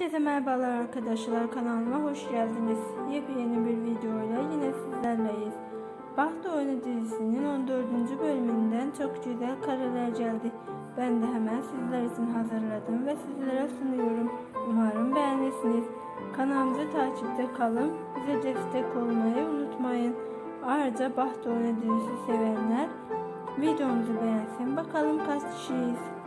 Herkese merhabalar arkadaşlar kanalıma hoş geldiniz. Yepyeni bir videoyla yine sizlerleyiz. Baht Oyunu dizisinin 14. bölümünden çok güzel kareler geldi. Ben de hemen sizler için hazırladım ve sizlere sunuyorum. Umarım beğenirsiniz. Kanalımızı takipte kalın. Bize destek olmayı unutmayın. Ayrıca Baht Oyunu dizisi sevenler videomuzu beğensin. Bakalım kaç kişiyiz.